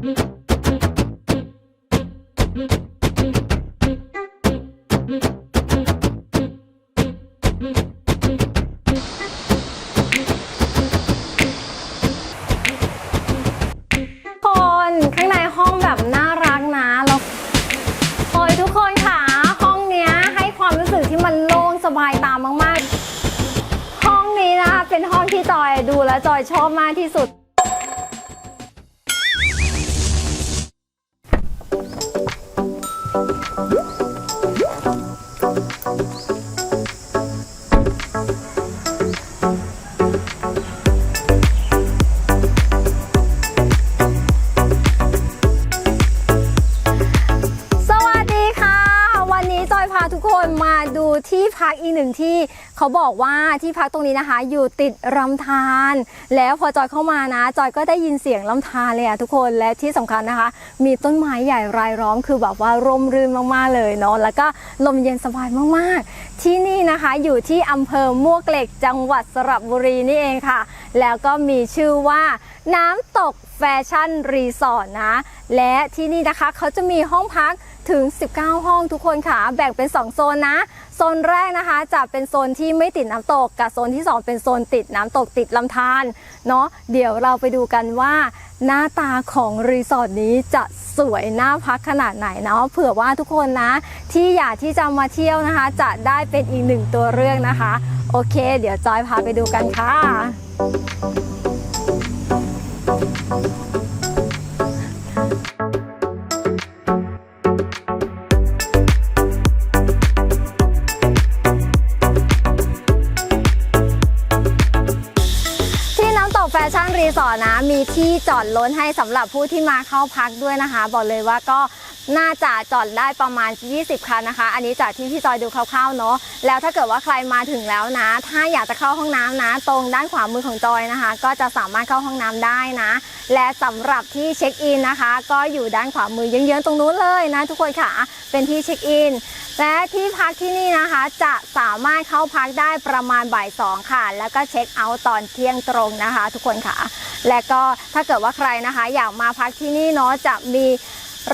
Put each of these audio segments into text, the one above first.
คนข้างในห้องแบบน่ารักนะแล้วโอ้ยทุกคนค่ะ ห้องเนี้ยให้ความรู้สึกที่มันโล่งสบายตามาก ๆ ห้องนี้นะคะเป็นห้องที่จอยดูแล้วจอยชอบมากที่สุด ส พักอีกหนึ่งที่เขาบอกว่าที่พักตรงนี้นะคะ อยู่ติดลำธารแล้วพอจอยเข้ามานะ จอยก็ได้ยินเสียงลำธารเลยอะทุกคนและที่สำคัญนะคะ มีต้นไม้ใหญ่รายล้อมคือแบบว่าร่มรื่นมากๆเลยเนาะแล้วก็ลมเย็นสบายมากๆ ที่นี่นะคะอยู่ที่อำเภอมวกเหล็กจังหวัดสระบุรีนี่เองค่ะ แล้วก็มีชื่อว่าน้ำตกแฟชั่นรีสอร์ทนะ และที่นี่นะคะเขาจะมีห้องพักถึง 19 ห้องทุกคนค่ะ แบ่งเป็น 2 โซนนะ ซนแรกนะคะจะเป็นโซนที่ไม่ติดน้ำตกกับโซนที่ 2 เป็นโซนติดน้ำตกติดลำธารเนาะเดี๋ยวเราไปดูกันว่า หน้าตาของรีสอร์ทนี้จะสวยน่าพักขนาดไหนเนาะเผื่อว่าทุกคนนะที่อยากที่จะมาเที่ยวนะคะ จะได้เป็นอีกหนึ่งตัวเลือกนะคะ โอเค เดี๋ยวจอยพาไปดูกันค่ะ อนะ มีที่จอดรถให้สำหรับผู้ที่มาเข้าพักด้วยนะคะ บอกเลยว่าก็น่าจะจอดได้ประมาณ 20 คันนะคะ อันนี้จากที่พี่จอยดูคร่าวๆเนาะ แล้วถ้าเกิดว่าใครมาถึงแล้วนะ ถ้าอยากจะเข้าห้องน้ำนะ ตรงด้านขวามือของจอยนะคะ ก็จะสามารถเข้าห้องน้ำได้นะ และสำหรับที่เช็คอินนะคะ ก็อยู่ด้านขวามือเยื้องๆตรงนู้นเลยนะทุกคนค่ะ เป็นที่เช็คอิน และที่พักที่นี่นะคะจะสามารถเข้าพักได้ประมาณบ่ายสองค่ะ แล้วก็เช็คเอาท์ตอนเที่ยงตรงนะคะ ทุกคนค่ะ และก็ถ้าเกิดว่าใครนะคะ อยากมาพักที่นี่เนาะจะมี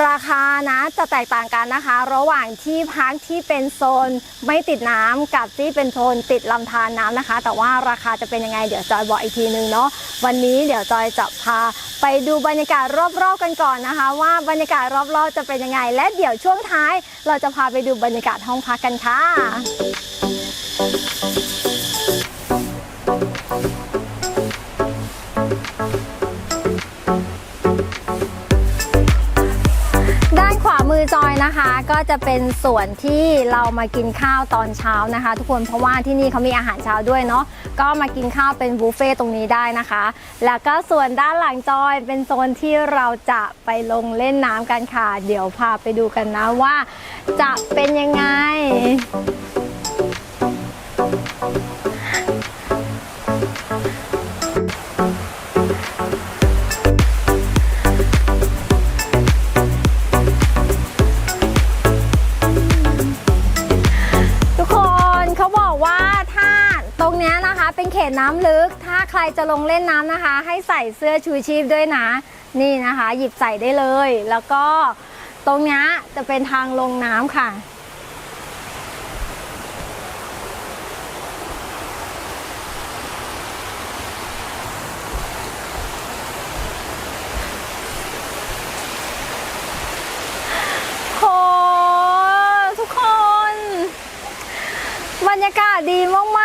ราคานะจะแตกต่างกันนะคะ ระหว่างที่พักที่เป็นโซนไม่ติดน้ำกับที่เป็นโซนติดลำธารน้ำนะคะ แต่ว่าราคาจะเป็นยังไงเดี๋ยวจอยบอกอีกทีนึงเนาะวันนี้เดี๋ยวจอยจะพาไปดูบรรยากาศรอบๆกันก่อนนะคะ ว่าบรรยากาศรอบๆจะเป็นยังไง และเดี๋ยวช่วงท้าย เราจะพาไปดูบรรยากาศห้องพักกันค่ะ ก็จะเป็นส่วนที่เรามากินข้าวตอนเช้านะคะ ทุกคนเพราะว่าที่นี่เขามีอาหารเช้าด้วยเนาะก็มากินข้าวเป็นบุฟเฟ่ตรงนี้ได้นะคะ แล้วก็ส่วนด้านหลังจอยเป็นโซนที่เราจะไปลงเล่นน้ำกันค่ะ เดี๋ยวพาไปดูกันนะว่า จะเป็นยังไง น้ำลึก ถ้าใครจะลงเล่นน้ำนะคะ ให้ใส่เสื้อชูชีพด้วยนะ นี่นะคะ หยิบใส่ได้เลย แล้วก็ตรงนี้จะเป็นทางลงน้ำค่ะ โห ทุกคน บรรยากาศดีมาก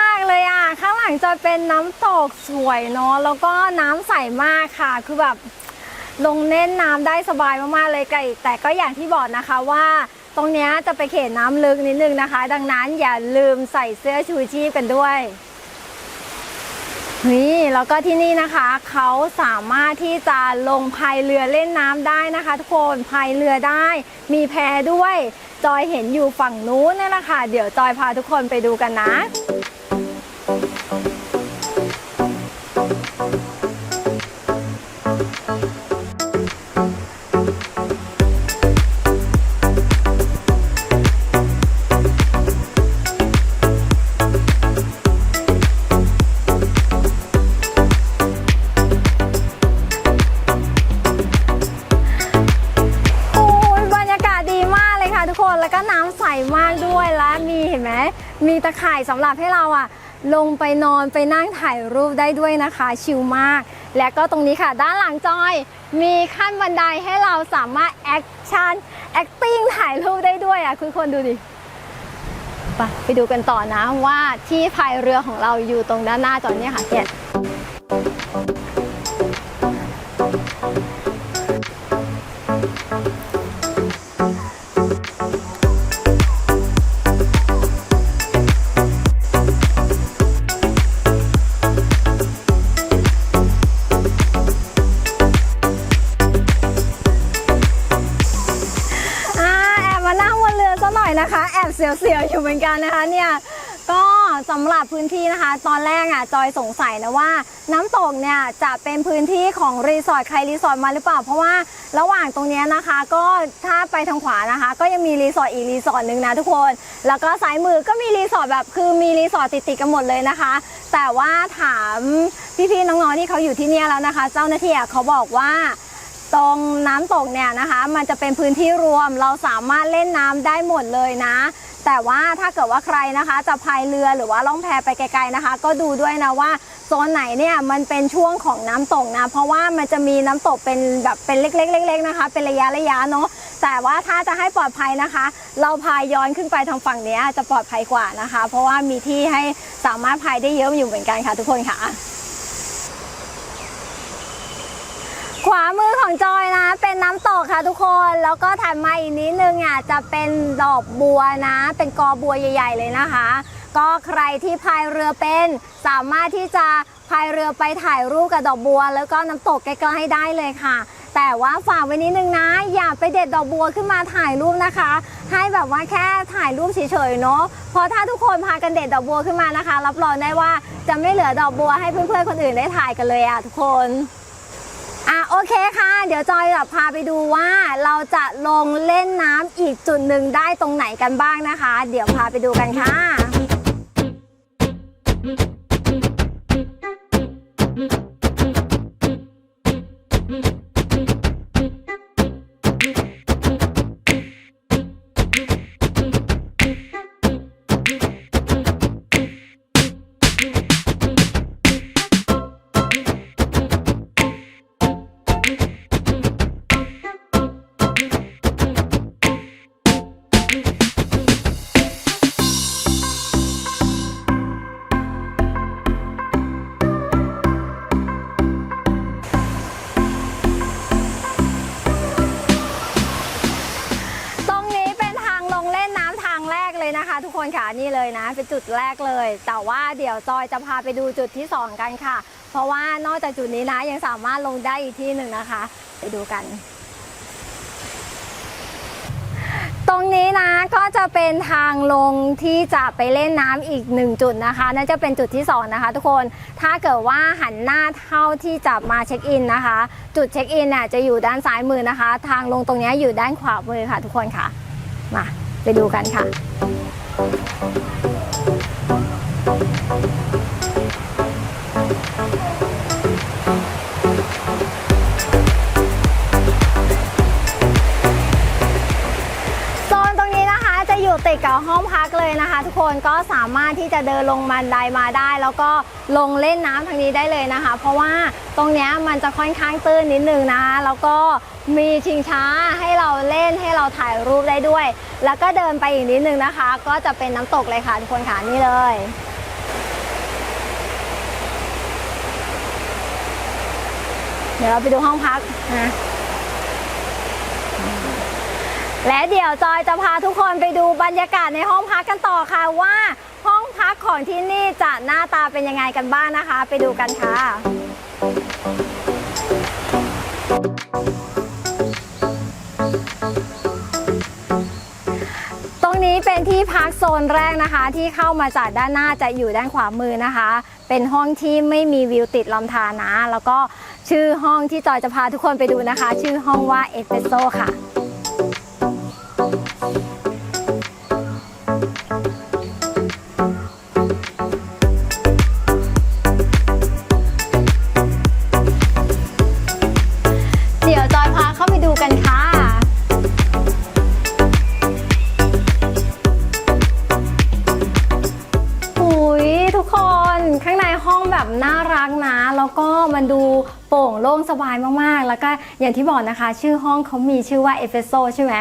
เลยอะ ข้างหลังจะเป็นน้ำตกสวยเนาะ แล้วก็น้ำใสมากค่ะ คือแบบลงเล่นน้ำได้สบายมากๆเลยไก่แต่ก็อย่างที่บอกนะคะว่าตรงนี้จะไปเขตน้ำลึกนิดนึงนะคะ ดังนั้นอย่าลืมใส่เสื้อชูชีพกันด้วยนี่แล้วก็ที่นี่นะคะเขาสามารถที่จะลงพายเรือเล่นน้ำได้นะคะ ทุกคนพายเรือได้ มีแพด้วย จอยเห็นอยู่ฝั่งนู้นนั่นแหละค่ะ เดี๋ยวจอยพาทุกคนไปดูกันนะ Thank you. ลงไปนอนไปนั่งถ่ายรูปได้ด้วยนะคะ ชิลมาก และก็ตรงนี้ค่ะ ด้านหลังจอย มีขั้นบันไดให้เราสามารถแอคชั่นแอคติ้งถ่ายรูปได้ด้วยอะ คุณคนดูดิไปไปดูกันต่อนะว่าที่พายเรือของเราอยู่ตรงด้านหน้าจอยเนี่ยค่ะเนี่ย นะหน่อยนะคะ แอบเสียวๆอยู่เหมือนกันนะคะเนี่ยก็สำหรับพื้นที่นะคะ ตอนแรกอะจอยสงสัยนะว่า น้ำตกเนี่ยจะเป็นพื้นที่ของรีสอร์ทใครรีสอร์ทมาหรือเปล่า เพราะว่าระหว่างตรงเนี้ยนะคะ ก็ถ้าไปทางขวานะคะ ก็ยังมีรีสอร์ทอีกรีสอร์ทหนึ่งนะทุกคน แล้วก็ซ้ายมือก็มีรีสอร์ทแบบคือมีรีสอร์ทติดๆกันหมดเลยนะคะ แต่ว่าถามพี่ๆน้องๆที่เขาอยู่ที่นี่แล้วนะคะ เจ้าหน้าที่เขาบอกว่า ตรงน้ำตกเนี่ยนะคะ มันจะเป็นพื้นที่รวมเราสามารถเล่นน้ำได้หมดเลยนะ แต่ว่าถ้าเกิดว่าใครนะคะจะพายเรือหรือว่าล่องแพไปไกลๆนะคะ ก็ดูด้วยนะว่าโซนไหนเนี่ยมันเป็นช่วงของน้ำตกนะ เพราะว่ามันจะมีน้ำตกเป็นแบบเป็นเล็กๆเล็กๆนะคะ เป็นระยะระยะเนาะแต่ว่าถ้าจะให้ปลอดภัยนะคะ เราพายย้อนขึ้นไปทางฝั่งนี้จะปลอดภัยกว่านะคะ เพราะว่ามีที่ให้สามารถพายได้เยอะอยู่เหมือนกันค่ะทุกคนค่ะ ขวามือของจอยนะ เป็นน้ำตกค่ะทุกคนแล้วก็ถัดมาอีกนิดนึงอะจะเป็นดอกบัวนะ เป็นกอบัวใหญ่ ๆ เลยนะคะ ก็ใครที่พายเรือเป็น สามารถที่จะพายเรือไปถ่ายรูปกับดอกบัว แล้วก็น้ำตกใกล้ๆได้เลยค่ะ แต่ว่าฝากไว้นิดนึงนะ อย่าไปเด็ดดอกบัวขึ้นมาถ่ายรูปนะคะ ให้แบบว่าแค่ถ่ายรูปเฉยๆเนาะเพราะถ้าทุกคนพากันเด็ดดอกบัวขึ้นมานะคะ รับรองได้ว่าจะไม่เหลือดอกบัวให้เพื่อนๆคนอื่นได้ถ่ายกันเลยอะทุกคน อะโอเคค่ะ เดี๋ยวจอยจะพาไปดูว่าเราจะลงเล่นน้ำอีกจุดหนึ่งได้ตรงไหนกันบ้างนะคะ เดี๋ยวพาไปดูกันค่ะ นะคะทุกคนค่ะนี่เลยนะ เป็นจุดแรกเลย แต่ว่าเดี๋ยวจอยจะพาไปดูจุดที่สองกันค่ะ เพราะว่านอกจากจุดนี้นะยังสามารถลงได้อีกที่หนึ่งนะคะ ไปดูกัน ตรงนี้นะก็จะเป็นทางลงที่จะไปเล่นน้ำอีกหนึ่งจุดนะคะนั่นจะเป็นจุดที่สองนะคะ ทุกคนถ้าเกิดว่าหันหน้าเท่าที่จะมาเช็คอินนะคะ จุดเช็คอินเนี่ยจะอยู่ด้านซ้ายมือนะคะ ทางลงตรงนี้อยู่ด้านขวามือค่ะ ทุกคนค่ะมา ไปดูกันค่ะ คนก็สามารถที่จะเดินลงบันไดมาได้ แล้วก็ลงเล่นน้ำทางนี้ได้เลยนะคะ เพราะว่าตรงนี้มันจะค่อนข้างตื้นนิดนึงนะคะแล้วก็มีชิงช้าให้เราเล่นให้เราถ่ายรูปได้ด้วย แล้วก็เดินไปอีกนิดนึงนะคะ ก็จะเป็นน้ำตกเลยค่ะทุกคนค่ะนี่เลยเดี๋ยวเราไปดูห้องพักนะ และเดี๋ยวจอยจะพาทุกคนไปดูบรรยากาศในห้องพักกันต่อค่ะว่าห้องพักของที่นี่จะหน้าตาเป็นยังไงกันบ้างนะคะ ไปดูกันค่ะ ตรงนี้เป็นที่พักโซนแรกนะคะ ที่เข้ามาจากด้านหน้าจะอยู่ด้านขวามือนะคะ เป็นห้องที่ไม่มีวิวติดลำธารนะ แล้วก็ชื่อห้องที่จอยจะพาทุกคนไปดูนะคะ ชื่อห้องว่าเอสเปโซค่ะ เอย่างที่บอกนะคะ ชื่อห้องเขามีชื่อว่าเอฟเฟโซใช่ไหม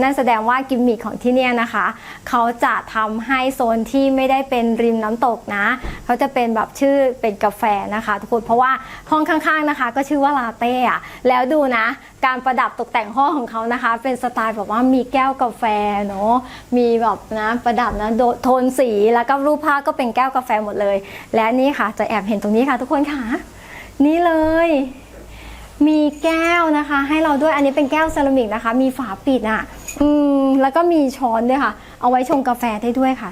นั่นแสดงว่ากิมมิคของที่เนี่ยนะคะเขาจะทำให้โซนที่ไม่ได้เป็นริมน้ำตกนะเขาจะเป็นแบบชื่อเป็นกาแฟนะคะ ทุกคนเพราะว่าห้องข้างๆนะคะ ก็ชื่อว่าลาเต้อะแล้วดูนะ การประดับตกแต่งห้องของเขานะคะ เป็นสไตล์แบบว่ามีแก้วกาแฟเนาะมีแบบนะประดับนะโดโทนสีแล้วก็รูปภาพก็เป็นแก้วกาแฟหมดเลย และนี่ค่ะจะแอบเห็นตรงนี้ค่ะ ทุกคนค่ะ นี่เลย มีแก้วนะคะ ให้เราด้วยอันนี้เป็นแก้วเซรามิกนะคะ มีฝาปิดอะ อืมแล้วก็มีช้อนด้วยค่ะ เอาไว้ชงกาแฟได้ด้วยค่ะ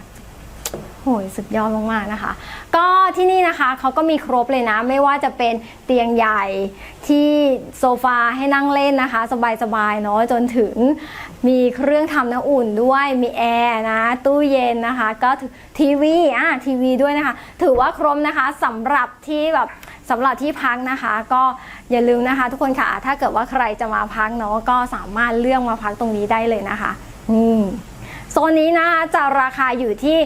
โหยสุดยอดมากๆนะคะ ก็ที่นี่นะคะเขาก็มีครบเลยนะ ไม่ว่าจะเป็นเตียงใหญ่ที่โซฟาให้นั่งเล่นนะคะ สบายๆเนาะจนถึงมีเครื่องทำน้ำอุ่นด้วยมีแอร์นะ ตู้เย็นนะคะ ก็ทีวีอะทีวีด้วยนะคะ ถือว่าครบนะคะสำหรับที่แบบ สำหรับที่พักนะคะ ก็อย่าลืมนะคะ ทุกคนค่ะถ้าเกิดว่าใครจะมาพักเนาะก็สามารถเลือกมาพักตรงนี้ได้เลยนะคะ อืม ซนนี้นะคะจะราคาอยู่ที่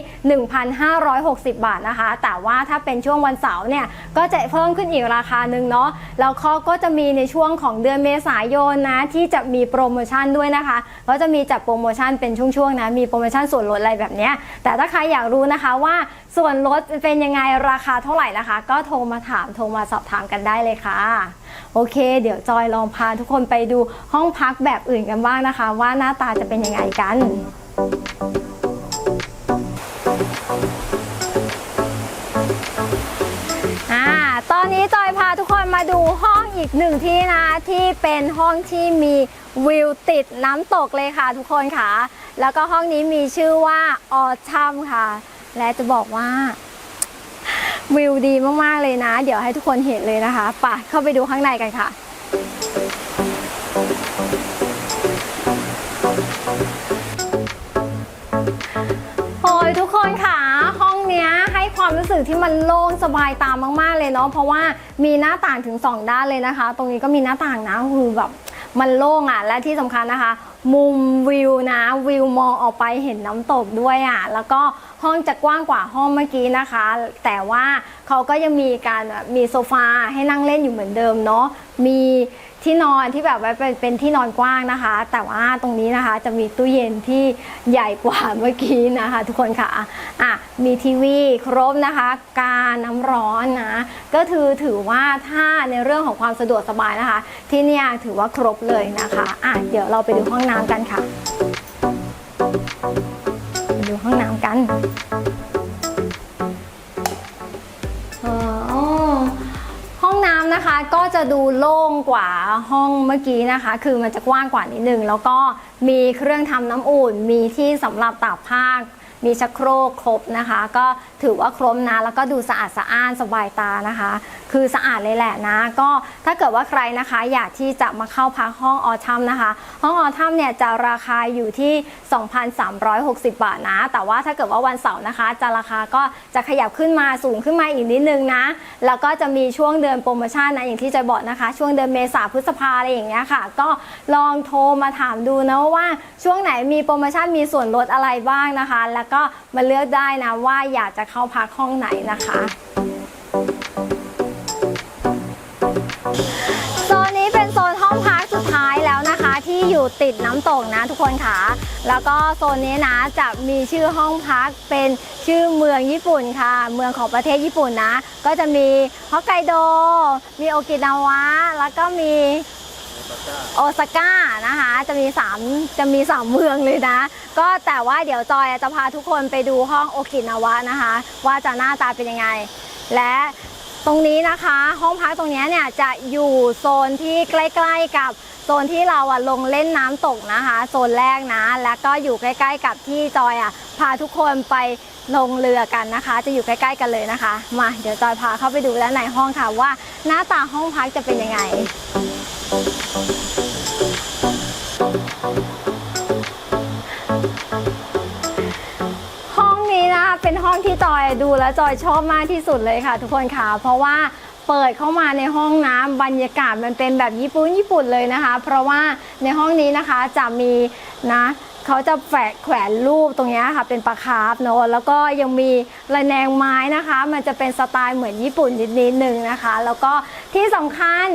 1,560 บาทนะคะ แต่ว่าถ้าเป็นช่วงวันเสาร์เนี่ยก็จะเพิ่มขึ้นอีกราคาหนึ่งเนาะแล้วเขาก็จะมีในช่วงของเดือนเมษายนนะที่จะมีโปรโมชั่นด้วยนะคะก็จะมีจัดโปรโมชั่นเป็นช่วงๆนะมีโปรโมชั่นส่วนลดอะไรแบบเนี้ยแต่ถ้าใครอยากรู้นะคะว่าส่วนลดเป็นยังไงราคาเท่าไหร่นะคะ ก็โทรมาถามโทรมาสอบถามกันได้เลยค่ะ โอเค เดี๋ยวจอยลองพาทุกคนไปดูห้องพักแบบอื่นกันบ้างนะคะ ว่าหน้าตาจะเป็นยังไงกัน อ่าตอนนี้จอยพาทุกคนมาดูห้องอีกหนึ่งที่นะที่เป็นห้องที่มีวิวติดน้ำตกเลยค่ะทุกคนค่ะ แล้วก็ห้องนี้มีชื่อว่าออชัมค่ะ และจะบอกว่าวิวดีมาก ๆ เลยนะ เดี๋ยวให้ทุกคนเห็นเลยนะคะไป่ะ เข้าไปดูข้างในกันค่ะ กที่มันโล่งสบายตามากๆเลยเนาะเพราะว่ามีหน้าต่างถึง 2 ด้านเลยนะคะ ตรงนี้ก็มีหน้าต่างนะคือแบบมันโล่งอะและที่สำคัญนะคะ มุมวิวนะวิวมองออกไปเห็นน้ำตกด้วยอะแล้วก็ห้องจะกว้างกว่าห้องเมื่อกี้นะคะ แต่ว่าเขาก็ยังมีการมีโซฟาให้นั่งเล่นอยู่เหมือนเดิมเนาะมีที่นอนที่แบบว่าเป็นเป็นที่นอนกว้างนะคะ แต่ว่าตรงนี้นะคะจะมีตู้เย็นที่ใหญ่กว่าเมื่อกี้นะคะ ทุกคนค่ะอะมีทีวีครบนะคะ การน้ำร้อนนะก็ถือถือว่าถ้าในเรื่องของความสะดวกสบายนะคะ ที่นี่ถือว่าครบเลยนะคะอะเดี๋ยวเราไปดูห้องน้ำกันค่ะไปดูห้องน้ำกัน ห้องน้ำนะคะก็จะดูโล่งกว่าห้องเมื่อกี้นะคะ คือมันจะกว้างกว่านิดนึง แล้วก็มีเครื่องทำน้ำอุ่น มีที่สำหรับตากผ้า มีชักโครกครบนะคะ ก็ถือว่าครบนะ แล้วก็ดูสะอาดสะอ้านสบายตานะคะ คือสะอาดเลยแหละนะ ก็ถ้าเกิดว่าใครนะคะ อยากที่จะมาเข้าพักห้องออทัมนะคะ ห้องออทัมเนี่ยจะราคาอยู่ที่ 2,360 บาทนะ แต่ว่าถ้าเกิดว่าวันเสาร์นะคะ จะราคาก็จะขยับขึ้นมาสูงขึ้นมาอีกนิดนึงนะ แล้วก็จะมีช่วงเดือนโปรโมชั่นนะอย่างที่จะบอกนะคะ ช่วงเดือนเมษาพฤษภาอะไรอย่างเงี้ยค่ะ ก็ลองโทรมาถามดูนะว่า ช่วงไหนมีโปรโมชั่นมีส่วนลดอะไรบ้างนะคะ แล้วก็มาเลือกได้นะว่าอยากจะเข้าพักห้องไหนนะคะโซนนี้เป็นโซนห้องพักสุดท้ายแล้วนะคะที่อยู่ติดน้ำตกนะทุกคนค่ะ แล้วก็โซนนี้นะจะมีชื่อห้องพักเป็นชื่อเมืองญี่ปุ่นค่ะ เมืองของประเทศญี่ปุ่นนะ ก็จะมีฮอกไกโด มีโอกินาวะ แล้วก็มี โอซาก้านะคะ จะมี 3 จะมี 3 เมืองเลยนะ ก็แต่ว่าเดี๋ยวจอยจะพาทุกคนไปดูห้องโอกินาวะนะคะ ว่าจะหน้าตาเป็นยังไง และตรงนี้นะคะ ห้องพักตรงนี้เนี่ยจะอยู่โซนที่ใกล้ ๆ กับโซนที่เราอะลงเล่นน้ำตกนะคะ โซนแรกนะ แล้วก็อยู่ใกล้ ๆ กับที่จอยอะพาทุกคนไปลงเรือกันนะคะ จะอยู่ใกล้ๆกันเลยนะคะ มาเดี๋ยวจอยพาเข้าไปดูด้านในห้องค่ะว่า หน้าตาห้องพักจะเป็นยังไง ห้องนี้นะคะเป็นห้องที่จอยดูแล้วจอยชอบมากที่สุดเลยค่ะ ทุกคนค่ะ เพราะว่าเปิดเข้ามาในห้องน้ำบรรยากาศมันเป็นแบบญี่ปุ่นญี่ปุ่นเลยนะคะ เพราะว่าในห้องนี้นะคะจะมีนะเขาจะแฝะแขวนรูปตรงนี้ค่ะเป็นปลาคาร์ฟเนอะแล้วก็ยังมีระแนงไม้นะคะ มันจะเป็นสไตล์เหมือนญี่ปุ่นนิดๆหนึ่งนะคะ แล้วก็ที่สำคัญ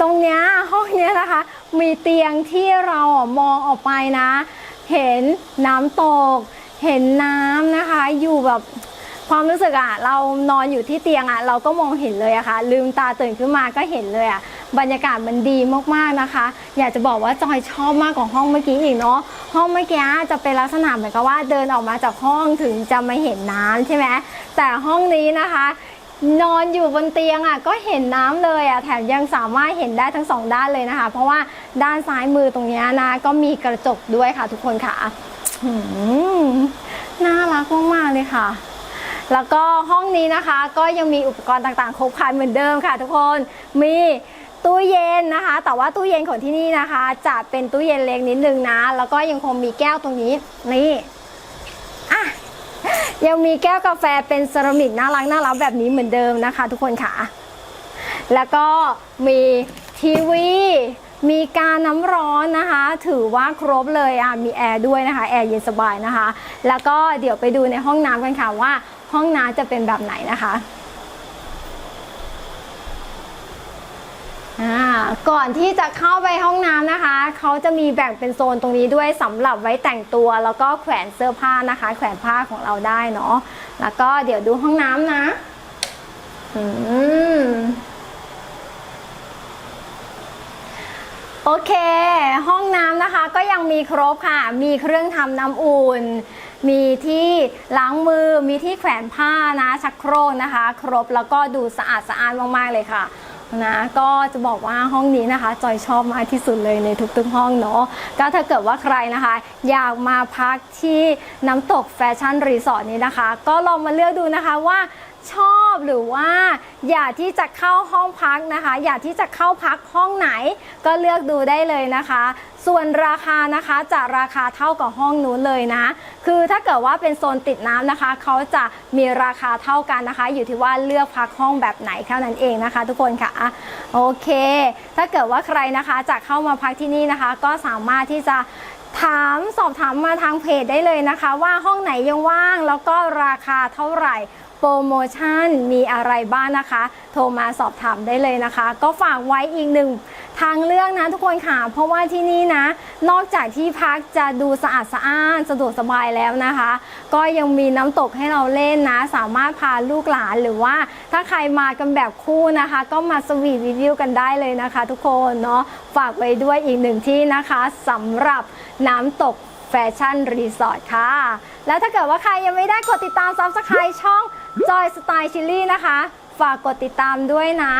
ตรงเนี้ยห้องเนี้ยนะคะ มีเตียงที่เรามองออกไปนะ เห็นน้ำตก เห็นน้ำนะคะ อยู่แบบความรู้สึกอะเรานอนอยู่ที่เตียงอะเราก็มองเห็นเลยอะค่ะ ลืมตาตื่นขึ้นมาก็เห็นเลยอะบรรยากาศมันดีมากๆนะคะ อยากจะบอกว่าจอยชอบมากกว่าห้องเมื่อกี้อีกเนาะห้องเมื่อกี้จะเป็นลักษณะเหมือนกับว่าเดินออกมาจากห้องถึงจะมาเห็นน้ำใช่ไหมแต่ห้องนี้นะคะ นอนอยู่บนเตียงอะก็เห็นน้ำเลยอะแถมยังสามารถเห็นได้ทั้งสองด้านเลยนะคะ เพราะว่าด้านซ้ายมือตรงนี้นะ ก็มีกระจกด้วยค่ะทุกคนค่ะหืมน่ารักมากๆเลยค่ะ แล้วก็ห้องนี้นะคะ ก็ยังมีอุปกรณ์ต่างๆ ครบครันเหมือนเดิมค่ะ ทุกคนมีตู้เย็นนะคะ แต่ว่าตู้เย็นของที่นี่นะคะ จะเป็นตู้เย็นเล็กนิดนึงนะ แล้วก็ยังคงมีแก้วตรงนี้นี่อะ ยังมีแก้วกาแฟเป็นเซรามิกน่ารักน่ารักแบบนี้เหมือนเดิมนะคะ ทุกคนค่ะ แล้วก็มีทีวีมีการน้ำร้อนนะคะ ถือว่าครบเลยอะมีแอร์ด้วยนะคะแอร์เย็นสบายนะคะ แล้วก็เดี๋ยวไปดูในห้องน้ำกันค่ะว่า ห้องน้ำจะเป็นแบบไหนนะคะ อ่า ก่อนที่จะเข้าไปห้องน้ำนะคะ เขาจะมีแบ่งเป็นโซนตรงนี้ด้วยสำหรับไว้แต่งตัว แล้วก็แขวนเสื้อผ้านะคะ แขวนผ้าของเราได้เนาะแล้วก็เดี๋ยวดูห้องน้ำนะอืมโอเค ห้องน้ำนะคะก็ยังมีครบค่ะ มีเครื่องทำน้ำอุ่น มีที่ล้างมือ มีที่แขวนผ้านะชักโครกนะคะ ครบแล้วก็ดูสะอาดสะอาดมากๆเลยค่ะ นะก็จะบอกว่าห้องนี้นะคะ จอยชอบมากที่สุดเลยในทุกๆห้องเนาะก็ถ้าเกิดว่าใครนะคะ อยากมาพักที่น้ำตกแฟชั่นรีสอร์ทนี้นะคะ ก็ลองมาเลือกดูนะคะว่า ชอบหรือว่าอยากที่จะเข้าห้องพักนะคะ อยากที่จะเข้าพักห้องไหนก็เลือกดูได้เลยนะคะ ส่วนราคานะคะจะราคาเท่ากับห้องนู้นเลยนะ คือถ้าเกิดว่าเป็นโซนติดน้ำนะคะ เขาจะมีราคาเท่ากันนะคะ อยู่ที่ว่าเลือกพักห้องแบบไหนแค่นั้นเองนะคะ ทุกคนค่ะโอเค ถ้าเกิดว่าใครนะคะจะเข้ามาพักที่นี่นะคะ ก็สามารถที่จะถามสอบถามมาทางเพจได้เลยนะคะ ว่าห้องไหนยังว่างแล้วก็ราคาเท่าไหร่ โปรโมชั่นมีอะไรบ้างนะคะ โทรมาสอบถามได้เลยนะคะ ก็ฝากไว้อีกหนึ่งทางเลือกนะทุกคนค่ะ เพราะว่าที่นี่นะ นอกจากที่พักจะดูสะอาดสะอ้านสะดวกสบายแล้วนะคะ ก็ยังมีน้ำตกให้เราเล่นนะ สามารถพาลูกหลานหรือว่า ถ้าใครมากันแบบคู่นะคะ ก็มาสวีทรีวิวกันได้เลยนะคะ ทุกคนเนาะฝากไว้ด้วยอีกหนึ่งที่นะคะสำหรับน้ำตกแฟชั่นรีสอร์ทค่ะ แล้วถ้าเกิดว่าใครยังไม่ได้กดติดตามซับสไครช่อง จอยสไตล์ชิลลี่นะคะ ฝากกดติดตามด้วยนะ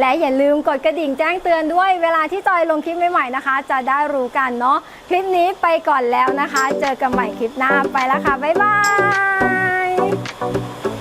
และอย่าลืมกดกระดิ่งแจ้งเตือนด้วย เวลาที่จอยลงคลิปใหม่ๆนะคะ จะได้รู้กันเนาะคลิปนี้ไปก่อนแล้วนะคะ เจอกันใหม่คลิปหน้าไปแล้วค่ะบ๊ายบาย